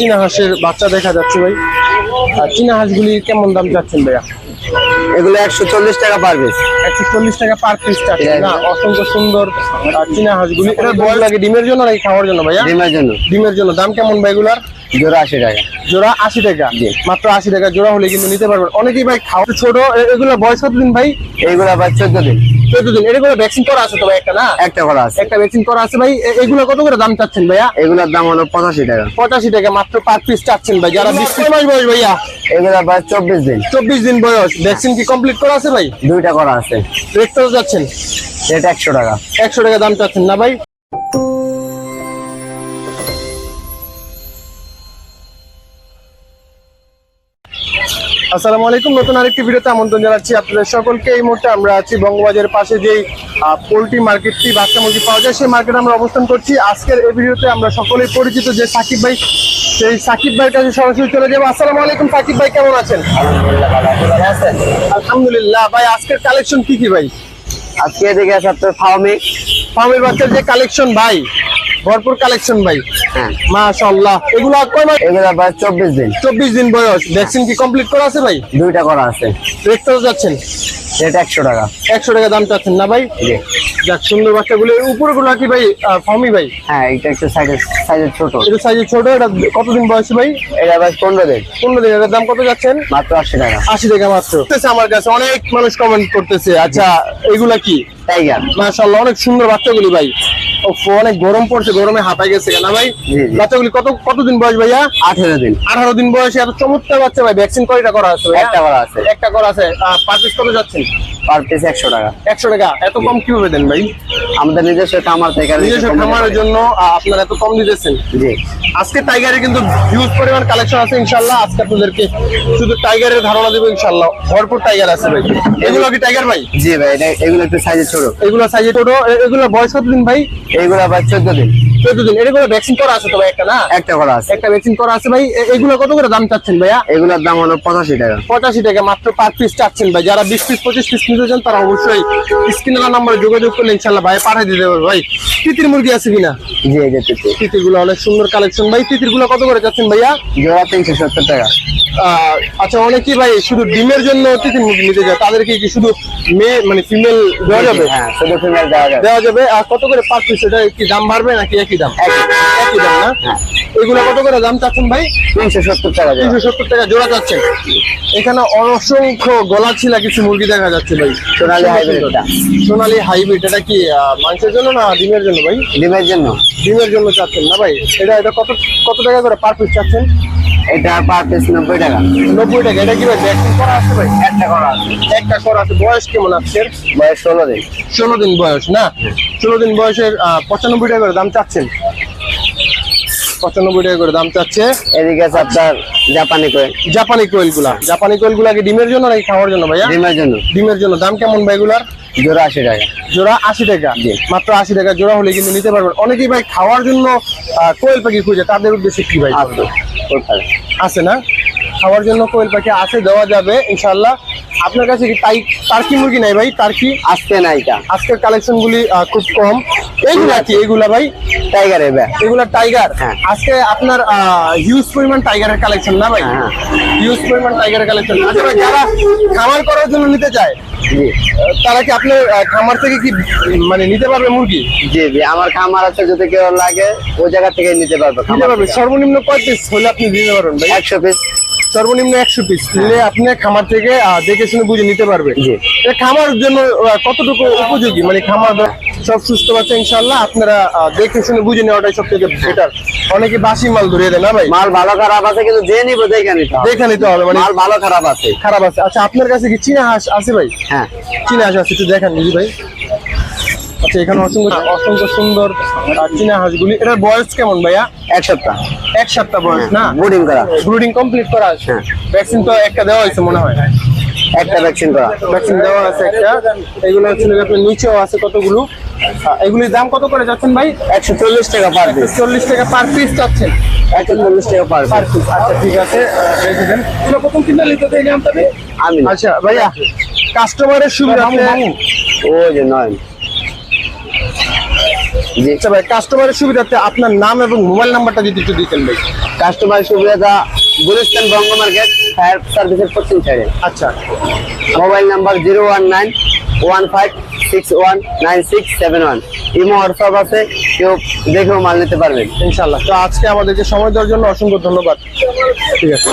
চীনা হাঁসের বাচ্চা দেখা যাচ্ছে ভাই। আর চীনা হাঁসগুলি কেমন দাম যাচ্ছেন ভাইয়া? এগুলো একশো চল্লিশ টাকা পার পিস একশো চল্লিশ টাকা পার পিস না? অসংখ্য সুন্দর চীনা হাঁসগুলি। এটা বয়স লাগে ডিমের জন্য নাকি খাওয়ার জন্য ভাইয়া? ডিমের জন্য। ডিমের জন্য। দাম কেমন ভাই এগুলার? জোড়া আশি টাকা। জোড়া আশি টাকা। মাত্র আশি টাকা। জোড়া হলে কিন্তু নিতে পারবেন। অনেকেই ভাই খাওয়া ছোট এগুলো বয়স কত দিন ভাই? এইগুলো আবার চোদ্দ দিন। চোদ্দ দিন এগুলো ভ্যাকসিন করা আছে তো ভাই একটা না? একটা করা আছে। একটা ভ্যাকসিন করা আছে ভাই। এগুলো কত করে দাম চাচ্ছেন ভাইয়া? এগুলোর দাম হলো পঁচাশি টাকা। পঁচাশি টাকা মাত্র পার পিস চাচ্ছেন ভাই। যারা বিশ মাস বয়স ভাইয়া। এগুলা চব্বিশ দিন। চব্বিশ দিন বয়স। ভ্যাকসিন কি কমপ্লিট করা আছে ভাই? দুইটা করা আছে। রেট কত যাচ্ছেন? রেট একশো টাকা। একশো টাকা দাম চাচ্ছেন না ভাই? আসসালামু আলাইকুম। নতুন আরেকটি ভিডিওতে আমন্ত্রণ জানাচ্ছি আপনাদের সকলকে। এই মুহূর্তে আমরা আছি বঙ্গবাজারের পাশে যেই পোলট্রি মার্কেটটি বাচ্চা মুরগি পাওয়া যায় সেই মার্কেটে আমরা অবস্থান করছি। আজকের এই ভিডিওতে আমরা সকলেই পরিচিত যে সাকিব ভাই সেই সাকিব ভাইয়ের কাছে সরাসরি চলে যাব। আসসালামু আলাইকুম সাকিব ভাই কেমন আছেন? আলহামদুলিল্লাহ ভাই আজকের কালেকশন কি কি ভাই? আজকে এদিকে আছে আপনার ফার্মে ফার্মের বাচ্চার যে কালেকশন ভাই ভরপুর কালেকশন ভাই। হ্যাঁ। মাশাআল্লাহ। এগুলো কয় মাস? এগুলো আবার চব্বিশ দিন। চব্বিশ দিন বয়স। ভ্যাকসিন কি কমপ্লিট করা আছে ভাই? দুইটা করা আছে। রেট কত যাচ্ছেন? রেট একশো টাকা। একশো টাকা দাম চাচ্ছেন না ভাই। যাক সুন্দর বাচ্চাগুলো। এর উপরে গুলো কি ভাই ফার্মি ভাই? হ্যাঁ এটা একটু সাইজের সাইজের ছোট। এটা সাইজে ছোট এটা কতদিন বয়স ভাই? এটা আবার পনেরো দিন। পনেরো দিন। এটার দাম কত যাচ্ছেন? মাত্র আশি টাকা। আশি টাকা মাত্র। আমার কাছে অনেক মানুষ কমেন্ট করতেছে। আচ্ছা এগুলা কি? টাইগার মাশাআল্লাহ অনেক সুন্দর বাচ্চাগুলি ভাই। ও অনেক গরম পড়ছে গরমে হাঁপাই গেছে। না ভাই। বাচ্চাগুলি কত কতদিন বয়স ভাইয়া? আঠেরো দিন। আঠারো দিন বয়সে এত চমৎকার বাচ্চা ভাই ভ্যাকসিন কয়টা করা আছে একটা করা আছে। একটা করা আছে। পার পিস কত যাচ্ছেন? পার পিস একশো টাকা। একশো টাকা। এত কম কীভাবে দেন ভাই? আমাদের নিজস্ব খামার থেকে নিজস্ব খামারের জন্য আপনারা এত কম দিতেছেন। জি। আজকে টাইগারের কিন্তু হিউজ পরিমাণ কালেকশন আছে ইনশাল্লাহ আজকে আপনাদেরকে শুধু টাইগারের ধারণা দেবো ইনশাল্লাহ ভরপুর টাইগার আছে ভাই। এগুলো কি টাইগার ভাই? জি ভাই এগুলো একটু সাইজের ছোট। এগুলো সাইজে ছোট। এগুলো বয়স কত দিন ভাই? এইগুলো আবার চোদ্দ দিন। চোদ্দ দিন। এগুলো ভ্যাকসিন করা আছে তো ভাই একটা না? একটা করা আছে। একটা ভ্যাকসিন করা আছে ভাই। এগুলো কত করে দাম চাচ্ছেন ভাইয়া? এগুলোর দাম হলো টাকা। পঁচাশি টাকা মাত্র পিস চাচ্ছেন ভাই। যারা বিশ পিস পঁচিশ পিস নিতে চান তারা অবশ্যই নাম্বারে যোগাযোগ করলে ভাই পাঠিয়ে দিতে পারবে। ভাই তিতির মুরগি আছে কিনা? জি এই যে তিতির। গুলো অনেক সুন্দর কালেকশন ভাই কত করে যাচ্ছেন ভাইয়া? জোড়া তিনশো সত্তর টাকা। আচ্ছা অনেকেই ভাই শুধু ডিমের জন্য তিতির মুরগি নিতে যায় তাদেরকে কি শুধু মেয়ে মানে ফিমেল দেওয়া যাবে? হ্যাঁ শুধু ফিমেল দেওয়া যাবে। দেওয়া যাবে আর কত করে পার পিস এটা কি দাম বাড়বে নাকি একই দাম? একই। দাম না? হ্যাঁ। এগুলো কত করে দাম চাচ্ছেন ভাই? তিনশো সত্তর টাকা তিনশো সত্তর টাকা জোড়া যাচ্ছেন এখানে অসংখ্য গলা ছিলা কিছু মুরগি দেখা যাচ্ছে ভাই। সোনালী হাইব্রিডটা সোনালি হাইব্রিড এটা কি মাংসের জন্য না ডিমের জন্য ভাই? ডিমের জন্য। ডিমের জন্য চাচ্ছেন না ভাই? এটা এটা কত কত টাকা করে পার পিস চাচ্ছেন? এটা পার পিস নব্বই টাকা। নব্বই টাকা এটা কি ভাই? ভ্যাকসিন করা আছে ভাই? একটা করা আছে। একটা করা আছে। বয়স কেমন আজকের? বয়স ষোলো দিন। ষোলো দিন বয়স না? ষোলো দিন বয়সের পঁচানব্বই টাকা করে দাম চাচ্ছেন। পঁচানব্বই টাকা করে দাম চাচ্ছে। এদিকে আছে আপনার জাপানি কোয়েল। জাপানি কোয়েলগুলা জাপানি কোয়েলগুলা কি ডিমের জন্য নাকি খাওয়ার জন্য ভাইয়া? ডিমের জন্য। ডিমের জন্য। দাম কেমন ভাই এগুলার? জোড়া আশি টাকা। জোড়া আশি টাকা। মাত্র আশি টাকা। জোড়া হলে কিন্তু নিতে পারবেন। অনেকেই ভাই খাওয়ার জন্য কোয়েল পাখি খুঁজে। তাদের উদ্দেশ্যে কি ভাই? আছে না? খাওয়ার জন্য কোয়েল পাখি আছে দেওয়া যাবে ইনশাল্লাহ আপনার কাছে কি তাই টার্কি মুরগি নাই ভাই? টার্কি? আজকে নাইকা আজকের কালেকশন গুলি খুব কম। এইগুলা কি? এগুলা ভাই? টাইগার এগুলা টাইগার হ্যাঁ। আজকে আপনার হিউজ পরিমাণ টাইগারের কালেকশন না ভাই? হ্যাঁ। হিউজ পরিমাণ টাইগারের কালেকশন। আচ্ছা ভাই যারা খামার করার জন্য নিতে চায় তারা কি আপনার খামার থেকে কি মানে নিতে পারবে মুরগি? জি জি আমার খামার আছে যদি কেউ লাগে ওই জায়গা থেকে নিতে পারবে নিতে পারবে। সর্বনিম্ন কয় পিস হলে আপনি দিতে পারবেন ভাই? একশো পিস সর্বনিম্ন একশো পিস নিলে আপনি খামার থেকে দেখে শুনে বুঝে নিতে পারবে। খামার জন্য কতটুকু উপযোগী? মানে খামার সব সুস্থ আছে ইনশাল্লাহ আপনারা দেখে শুনে বুঝে নেওয়াটাই সব থেকে বেটার অনেকে বাসি মাল ধরিয়ে দেয় না ভাই? মাল ভালো খারাপ আছে কিন্তু যে নিবো দেখে নিতে হবে। দেখে নিতে হবে মানে মাল ভালো খারাপ আছে। খারাপ আছে। আচ্ছা আপনার কাছে কি চীনা হাঁস আছে ভাই? হ্যাঁ। চীনা হাঁস আছে একটু দেখান দিদি ভাই। আচ্ছা এখানে অসংখ্য অসংখ্য সুন্দর চীনা হাঁসগুলি। এটার বয়স কেমন ভাইয়া? এক সপ্তাহ। এক সপ্তাহ বয়স না? ব্রুডিং করা। ব্রুডিং কমপ্লিট করা আছে? হ্যাঁ। ভ্যাকসিন তো একটা দেওয়া হয়েছে মনে হয়। একটা ভ্যাকসিন করা। ভ্যাকসিন দেওয়া আছে একটা। এগুলো হচ্ছে আপনার নিচেও আছে কতগুলো? এগুলির দাম কত করে যাচ্ছেন ভাই? একশো চল্লিশ টাকা পার পিস চল্লিশ টাকা পার পিস চাচ্ছেন একশো চল্লিশ টাকা পার পার পিস আচ্ছা ঠিক আছে রেখে দেন। প্রথম কিনতে নিতে দেয় না আপনাদের আমি আচ্ছা ভাইয়া কাস্টমারের সুবিধা ও যে নয় জি। আচ্ছা ভাই কাস্টমারের সুবিধার্থে আপনার নাম এবং মোবাইল নাম্বারটা যদি একটু দিতেন ভাই। কাস্টমার সুবিধা গুলিস্তান বঙ্গ মার্কেট ফায়ার সার্ভিসের পশ্চিম সাইডে। আচ্ছা। Mobile number zero one nine one five six one nine six seven one imo WhatsApp আছে, কেউ দেখেও মাল নিতে পারবেন। ইনশাল্লাহ তো আজকে আমাদেরকে সময় দেওয়ার জন্য অসংখ্য ধন্যবাদ। ঠিক আছে।